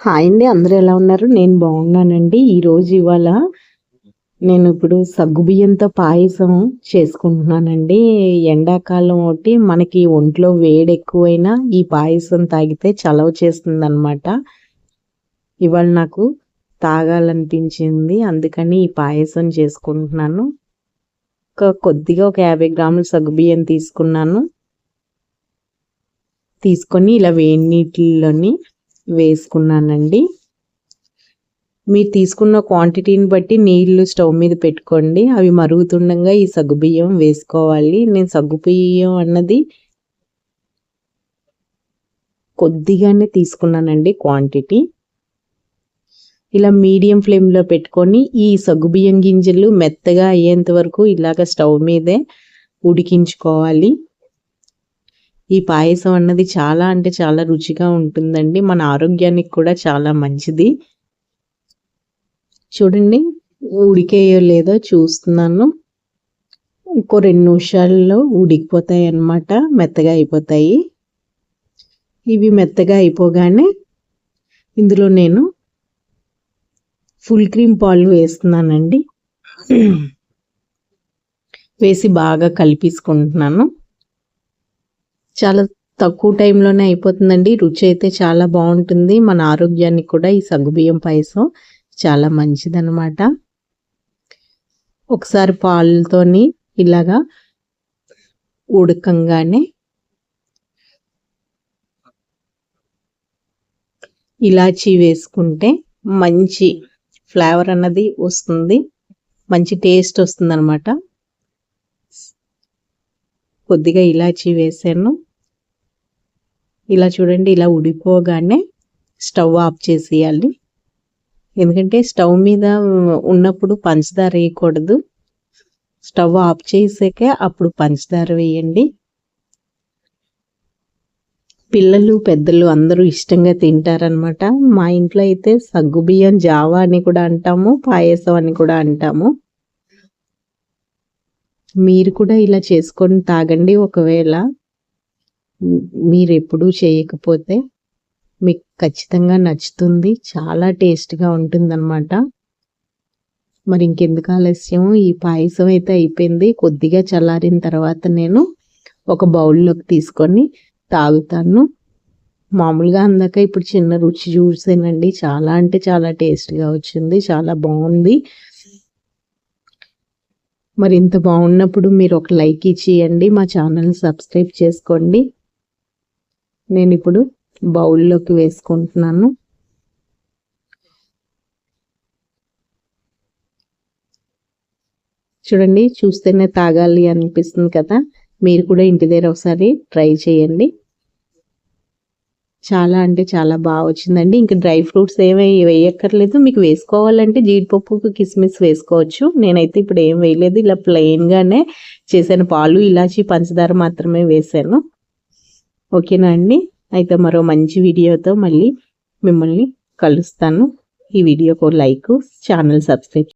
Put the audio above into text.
Hi అండి అందరూ ఎలా ఉన్నారు? నేను బాగున్నానండి. ఈరోజు ఇవాళ నేను ఇప్పుడు సగ్గుబియ్యంతో పాయసం చేసుకుంటున్నానండి. ఎండాకాలం ఒకటి మనకి ఒంట్లో వేడి ఎక్కువైనా ఈ పాయసం తాగితే చలవ చేస్తుంది అనమాట ఇవాళ నాకు తాగాలనిపించింది అందుకని ఈ పాయసం చేసుకుంటున్నాను. ఒక కొద్దిగా ఒక యాభై గ్రాముల సగ్గుబియ్యం తీసుకున్నాను. తీసుకొని ఇలా వేడి నీటిలోని వేసుకున్నానండి. మీరు తీసుకున్న క్వాంటిటీని బట్టి నీళ్ళు స్టవ్ మీద పెట్టుకోండి. అవి మరుగుతుండగా ఈ సగ్గుబియ్యం వేసుకోవాలి. నేను సగ్గుబియ్యం అన్నది కొద్దిగానే తీసుకున్నానండి క్వాంటిటీ ఇలా మీడియం ఫ్లేమ్లో పెట్టుకొని ఈ సగ్గుబియ్యం గింజలు మెత్తగా అయ్యేంత వరకు ఇలాగ స్టవ్ మీదే ఉడికించుకోవాలి. ఈ పాయసం అన్నది చాలా అంటే చాలా రుచిగా ఉంటుందండి. మన ఆరోగ్యానికి కూడా చాలా మంచిది. చూడండి ఉడికేయో లేదో చూస్తున్నాను. ఇంకో రెండు నిమిషాల్లో ఉడికిపోతాయి అన్నమాట మెత్తగా అయిపోతాయి. ఇవి మెత్తగా అయిపోగానే ఇందులో నేను ఫుల్ క్రీమ్ పాలు వేస్తున్నానండి. వేసి బాగా కలిపేసుకుంటున్నాను. చాలా తక్కువ టైంలోనే అయిపోతుందండి. రుచి అయితే చాలా బాగుంటుంది. మన ఆరోగ్యానికి కూడా ఈ సగ్గుబియ్యం పాయసం చాలా మంచిదన్నమాట. ఒకసారి పాలతోని ఇలాగా ఉడకంగానే ఇలాచీ వేసుకుంటే మంచి ఫ్లేవర్ అన్నది వస్తుంది. మంచి టేస్ట్ వస్తుంది అనమాట కొద్దిగా ఇలాచీ వేసాను. ఇలా చూడండి ఇలా ఉడిపోగానే స్టవ్ ఆఫ్ చేసేయాలి. ఎందుకంటే స్టవ్ మీద ఉన్నప్పుడు పంచదార వేయకూడదు. స్టవ్ ఆఫ్ చేసాకే అప్పుడు పంచదార వేయండి. పిల్లలు పెద్దలు అందరూ ఇష్టంగా తింటారనమాట మా ఇంట్లో అయితే సగ్గుబియ్యం జావా అని కూడా అంటాము పాయసం అని కూడా అంటాము. మీరు కూడా ఇలా చేసుకొని తాగండి ఒకవేళ. మీరు ఎప్పుడూ చేయకపోతే మీకు ఖచ్చితంగా నచ్చుతుంది. చాలా టేస్ట్గా ఉంటుందన్నమాట. మరి ఇంకెందుకు ఆలస్యం? ఈ పాయసం అయితే అయిపోయింది. కొద్దిగా చల్లారిన తర్వాత నేను ఒక బౌల్లోకి తీసుకొని తాగుతాను. మామూలుగా అందాక ఇప్పుడు చిన్న రుచి చూసానండి. చాలా అంటే చాలా టేస్ట్గా వచ్చింది. చాలా బాగుంది. మరి ఇంత బాగున్నప్పుడు మీరు ఒక లైక్ ఇచ్చేయండి మా ఛానల్ సబ్స్క్రైబ్ చేసుకోండి. నేను ఇప్పుడు బౌల్లోకి వేసుకుంటున్నాను. చూడండి చూస్తేనే తాగాలి అనిపిస్తుంది కదా. మీరు కూడా ఇంటి దగ్గర ఒకసారి ట్రై చేయండి. చాలా అంటే చాలా బాగా వచ్చిందండి. ఇంకా డ్రై ఫ్రూట్స్ ఏమీ వేయక్కర్లేదు. మీకు వేసుకోవాలంటే జీడిపప్పు కిస్మిస్ వేసుకోవచ్చు. నేనైతే ఇప్పుడు ఏం వేయలేదు. ఇలా ప్లెయిన్గానే చేశాను. పాలు ఇలాచి పంచదార మాత్రమే వేసాను ఓకేనా అండి? అయితే మరో మంచి వీడియోతో మళ్ళీ మిమ్మల్ని కలుస్తాను. ఈ వీడియోకు లైక్ ఛానల్ సబ్స్క్రైబ్